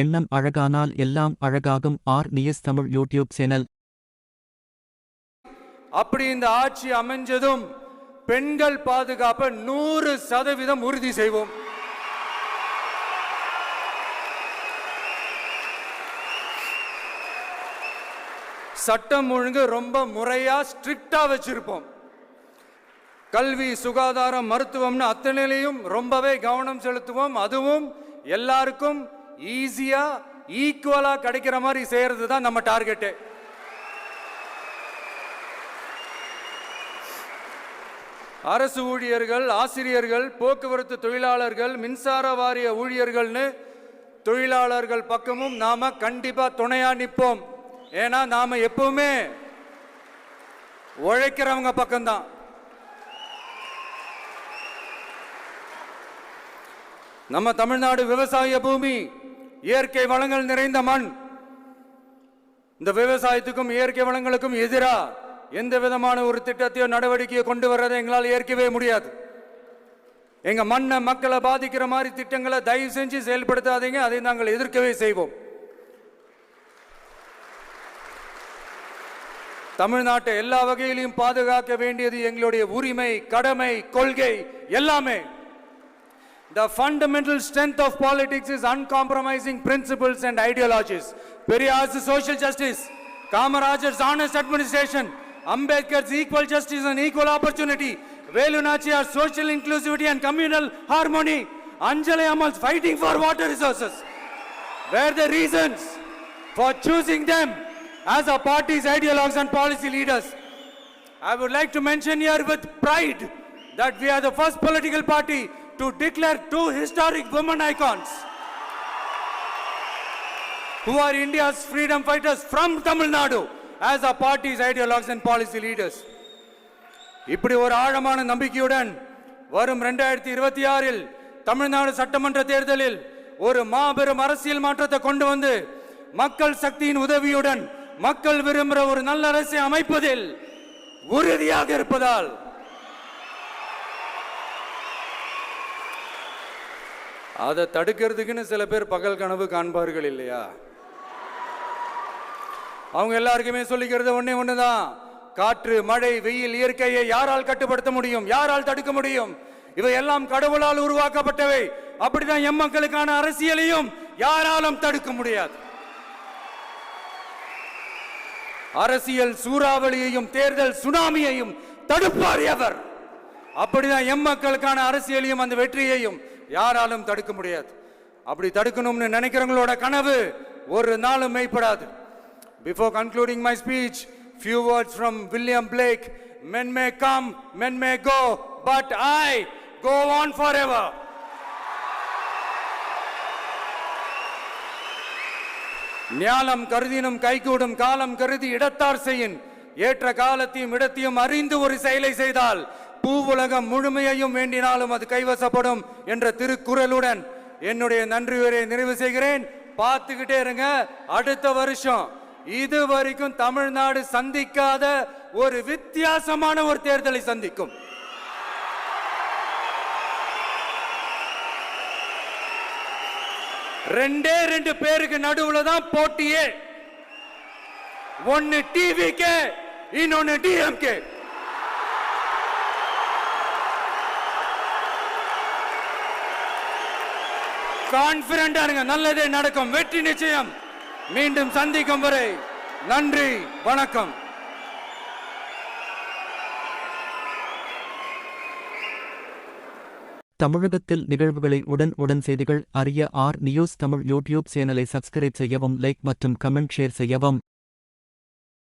எண்ணம் அழகானால் எல்லாம் அழகாகும். R. News Tamil YouTube channel. அப்படி இந்த ஆட்சி அமைஞ்சதும் பெண்கள் பாதுகாப்பை நூறு சதவீதம் உறுதி செய்வோம். சட்டம் ஒழுங்கு ரொம்ப முறையா ஸ்ட்ரிக்டா வச்சிருப்போம். கல்வி சுகாதாரம் மருத்துவம்னு அத்தனையிலையும் ரொம்பவே கவனம் செலுத்துவோம். அதுவும் எல்லாருக்கும் ஈஸியா ஈக்குவலா கிடைக்கிற மாதிரி செய்யறது தான் நம்ம டார்கெட்டு அரசு ஊழியர்கள் ஆசிரியர்கள் போக்குவரத்து தொழிலாளர்கள் மின்சார வாரிய ஊழியர்கள்னு தொழிலாளர்கள் பக்கமும் நாம கண்டிப்பா துணையா நிற்போம் ஏன்னா நாம எப்பவுமே உழைக்கிறவங்க பக்கம்தான். நம்ம தமிழ்நாடு விவசாய பூமி. இயற்கை வளங்கள் நிறைந்த மண். இந்த விவசாயத்துக்கும் இயற்கை வளங்களுக்கும் எதிராக எந்த விதமான ஒரு திட்டத்தையோ நடவடிக்கையோ கொண்டு வர்றதை எங்களால் ஏற்கவே முடியாது. எங்க மண்ணை மக்களை பாதிக்கிற மாதிரி திட்டங்களை தயவு செஞ்சு செயல்படுத்தாதீங்க அதை நாங்கள் எதிர்க்கவே செய்வோம். தமிழ்நாட்டை எல்லா வகையிலையும் பாதுகாக்க வேண்டியது எங்களுடைய உரிமை கடமை கொள்கை எல்லாமே. The fundamental strength of politics is uncompromising principles and ideologies. Periyar's social justice, Kamarajar's honest administration, Ambedkar's equal justice and equal opportunity, Velu Nachiyar's social inclusivity and communal harmony, Anjali Amal's fighting for water resources were the reasons for choosing them as our party's ideologues and policy leaders. I would like to mention here with pride that we are the first political party to declare two historic women icons who are India's freedom fighters from Tamil Nadu as our party's ideologues and policy leaders. இப்படி ஒரு ஆழமான நம்பிக்கையுடன் வரும் ரெண்டாயிரத்தி இருபத்தி ஆறில் தமிழ்நாடு சட்டமன்ற தேர்தலில் ஒரு மாபெரும் அரசியல் மாற்றத்தை கொண்டு வந்து மக்கள் சக்தியின் உதவியுடன் மக்கள் விரும்புகிற ஒரு நல்ல அரசை அமைப்பதில் உறுதியாக இருப்பதால் அதை தடுக்கிறதுக்குன்னு சில பேர் பகல் கனவு காண்பார்கள் இல்லையா? அவங்க எல்லாருக்குமே சொல்லிக்கிறது ஒன்று ஒண்ணுதான். காற்று மழை வெயில் இயற்கையை யாரால் கட்டுப்படுத்த முடியும்? யாரால் தடுக்க முடியும்? இவை எல்லாம் கடவுளால் உருவாக்கப்பட்டவை. அப்படிதான் எம் மக்களுக்கான அரசியலையும் யாராலும் தடுக்க முடியாது. அரசியல் சூறாவளியையும் தேர்தல் சுனாமியையும் தடுப்பார் எவர்? அப்படிதான் எம் மக்களுக்கான அரசியலையும் அந்த வெற்றியையும் யாராலும் தடுக்க முடியாது. அப்படி தடுக்கணும்னு நினைக்கிறவங்களோட கனவு ஒரு நாளும் மெய்ப்படாது. Before concluding my speech few words from William Blake men may come men may go but I go on for ever ஞானம் கருதினும் கைகூடும் காலம் கருதி இடத்தார் செய்யின். ஏற்ற காலத்தையும் இடத்தையும் அறிந்து ஒரு செயலை செய்தால் பூவுலகம் முழுமையையும் வேண்டினாலும் அது கைவசப்படும் என்ற திருக்குறளுடன் என்னுடைய நன்றியுரை நிறைவு செய்கிறேன். பார்த்துக்கிட்டே இருங்க. அடுத்த வருஷம். இது வரைக்கும் தமிழ்நாடு சந்திக்காத ஒரு வித்தியாசமான ஒரு தேர்தலை சந்திக்கும். ரெண்டே ரெண்டு பேருக்கு நடுவுல தான் போட்டியே. ஒன்னு கே இன்னொன்னு டிஎம்கே கான்பிடண்டா இருங்க நல்லதே நடக்கும். வெற்றி நிச்சயம். மீண்டும் சந்திக்கும் வரை நன்றி வணக்கம். தமிழகத்தில் நிகழ்வுகளை உடன் உடன் செய்திகள் அறிய ஆர் நியூஸ் தமிழ் யூடியூப் சேனலை சப்ஸ்கிரைப் செய்யவும் லைக் மற்றும் கமெண்ட் ஷேர் செய்யவும்.